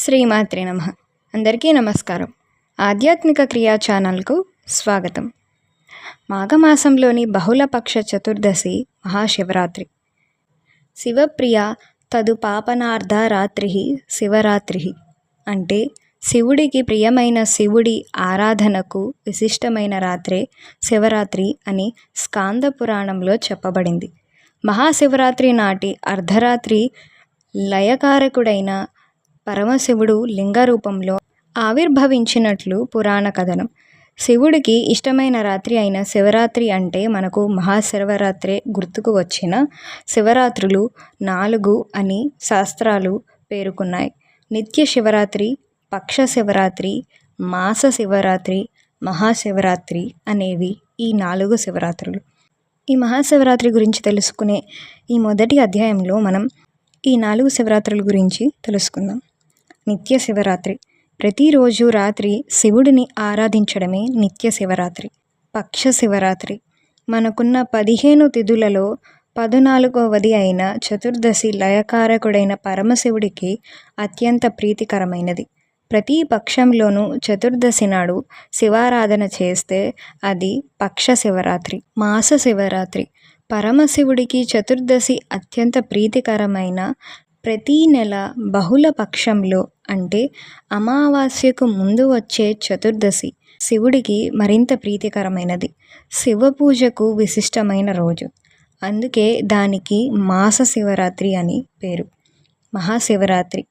శ్రీమాత్రి నమ. అందరికీ నమస్కారం. ఆధ్యాత్మిక క్రియా ఛానల్కు స్వాగతం. మాఘమాసంలోని బహుళపక్ష చతుర్దశి మహాశివరాత్రి. శివప్రియ తదు పాపనార్థ రాత్రి శివరాత్రి అంటే శివుడికి ప్రియమైన శివుడి ఆరాధనకు విశిష్టమైన రాత్రే శివరాత్రి అని స్కాంద పురాణంలో చెప్పబడింది. మహాశివరాత్రి నాటి అర్ధరాత్రి లయకారకుడైన పరమశివుడు లింగ రూపంలో ఆవిర్భవించినట్లు పురాణ కథనం. శివుడికి ఇష్టమైన రాత్రి అయిన శివరాత్రి అంటే మనకు మహాశివరాత్రే గుర్తుకు వచ్చిన శివరాత్రులు నాలుగు అని శాస్త్రాలు పేర్కొన్నాయి. నిత్య శివరాత్రి పక్ష శివరాత్రి మాస శివరాత్రి మహాశివరాత్రి అనేవి ఈ నాలుగు శివరాత్రులు. ఈ మహాశివరాత్రి గురించి తెలుసుకునే ఈ మొదటి అధ్యాయంలో మనం ఈ నాలుగు శివరాత్రుల గురించి తెలుసుకుందాం. నిత్య శివరాత్రి. ప్రతిరోజు రాత్రి శివుడిని ఆరాధించడమే నిత్య శివరాత్రి. పక్ష శివరాత్రి. మనకున్న పదిహేను తిథులలో పదునాలుగవది అయిన చతుర్దశి లయకారకుడైన పరమశివుడికి అత్యంత ప్రీతికరమైనది. ప్రతి పక్షంలోనూ చతుర్దశి నాడు శివారాధన చేస్తే అది పక్ష శివరాత్రి మాస శివరాత్రి. పరమశివుడికి చతుర్దశి అత్యంత ప్రీతికరమైన ప్రతీ నెల బహుళ పక్షంలో అంటే అమావాస్యకు ముందు వచ్చే చతుర్దశి శివుడికి మరింత ప్రీతికరమైనది. శివ పూజకు విశిష్టమైన రోజు. అందుకే దానికి మాస శివరాత్రి అని పేరు. మహాశివరాత్రి.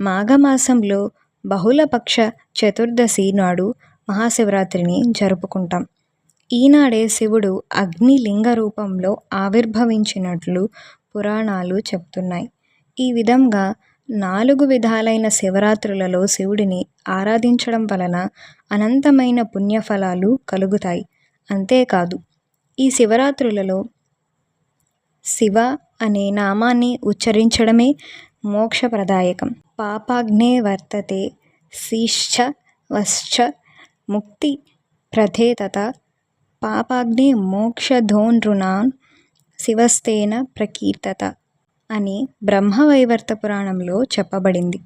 మాఘమాసంలో బహుళపక్ష చతుర్దశి నాడు మహాశివరాత్రిని జరుపుకుంటాం. ఈనాడే శివుడు అగ్నిలింగ రూపంలో ఆవిర్భవించినట్లు పురాణాలు చెప్తున్నాయి ఈ విధంగా నాలుగు విధాలైన శివరాత్రులలో శివుడిని ఆరాధించడం వలన అనంతమైన పుణ్యఫలాలు కలుగుతాయి. అంతేకాదు ఈ శివరాత్రులలో శివ అనే నామాన్ని ఉచ్చరించడమే మోక్షప్రదాయకం. పాపాగ్నే వర్తతే శీశ్చ వశ్చ ముక్తి ప్రథేతత పాపాగ్నే మోక్షధోనృణాన్ శివస్తేన ప్రకీర్తత. అని బ్రహ్మవైవర్త పురాణంలో చెప్పబడింది.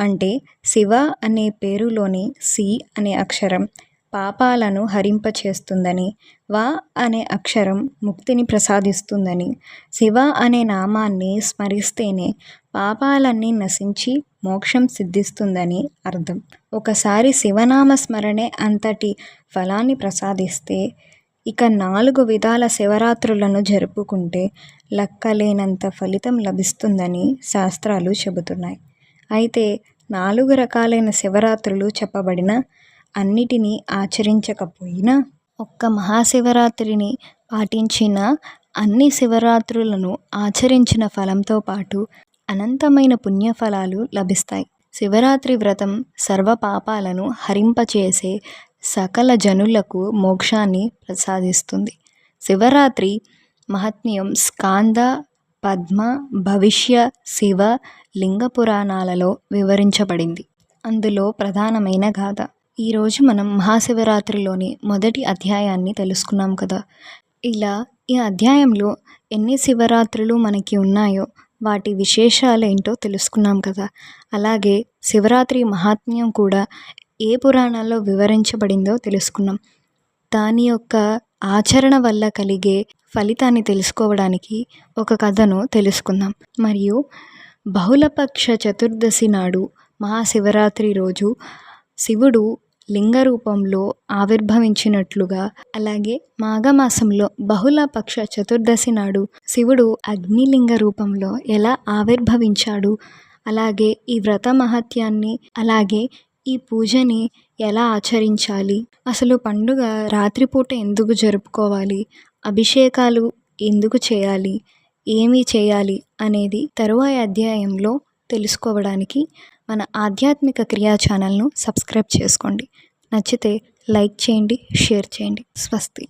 అంటే శివ అనే పేరులోని సి అనే అక్షరం పాపాలను హరింపచేస్తుందని వా అనే అక్షరం ముక్తిని ప్రసాదిస్తుందని శివ అనే నామాన్ని స్మరిస్తేనే పాపాలన్నీ నశించి మోక్షం సిద్ధిస్తుందని అర్థం. ఒకసారి శివనామ స్మరణే అంతటి ఫలాన్ని ప్రసాదిస్తే ఇక నాలుగు విధాల శివరాత్రులను జరుపుకుంటే లెక్కలేనంత ఫలితం లభిస్తుందని శాస్త్రాలు చెబుతున్నాయి. అయితే నాలుగు రకాలైన శివరాత్రులు చెప్పబడిన అన్నిటినీ ఆచరించకపోయినా ఒక్క మహాశివరాత్రిని పాటించిన అన్ని శివరాత్రులను ఆచరించిన ఫలంతో పాటు అనంతమైన పుణ్యఫలాలు లభిస్తాయి. శివరాత్రి వ్రతం సర్వ పాపాలను హరింపచేసే సకల జనులకు మోక్షాన్ని ప్రసాదిస్తుంది. శివరాత్రి మహత్మ్యం స్కాంద పద్మ భవిష్య శివ లింగ పురాణాలలో వివరించబడింది. అందులో ప్రధానమైన గాథ. ఈరోజు మనం మహాశివరాత్రిలోని మొదటి అధ్యాయాన్ని తెలుసుకున్నాం కదా. ఇలా ఈ అధ్యాయంలో ఎన్ని శివరాత్రులు మనకి ఉన్నాయో వాటి విశేషాలు ఏంటో తెలుసుకున్నాం కదా. అలాగే శివరాత్రి మహాత్మ్యం కూడా ఏ పురాణాల్లో వివరించబడిందో తెలుసుకున్నాం. దాని యొక్క ఆచరణ వల్ల కలిగే ఫలితాన్ని తెలుసుకోవడానికి ఒక కథను తెలుసుకుందాం. మరియు బహుళపక్ష చతుర్దశి నాడు మహాశివరాత్రి రోజు శివుడు లింగ రూపంలో ఆవిర్భవించినట్లుగా అలాగే మాఘమాసంలో బహుళపక్ష చతుర్దశి నాడు శివుడు అగ్నిలింగ రూపంలో ఎలా ఆవిర్భవించాడు అలాగే ఈ వ్రత మహత్యాన్ని అలాగే ఈ పూజని ఎలా ఆచరించాలి? అసలు పండుగ రాత్రిపూట ఎందుకు జరుపుకోవాలి? అభిషేకాలు ఎందుకు చేయాలి? ఏమి చేయాలి? అనేది తరువాయి అధ్యాయంలో తెలుసుకోవడానికి మన ఆధ్యాత్మిక క్రియా ఛానల్ను సబ్స్క్రైబ్ చేసుకోండి. నచ్చితే లైక్ చేయండి షేర్ చేయండి. స్వస్తి.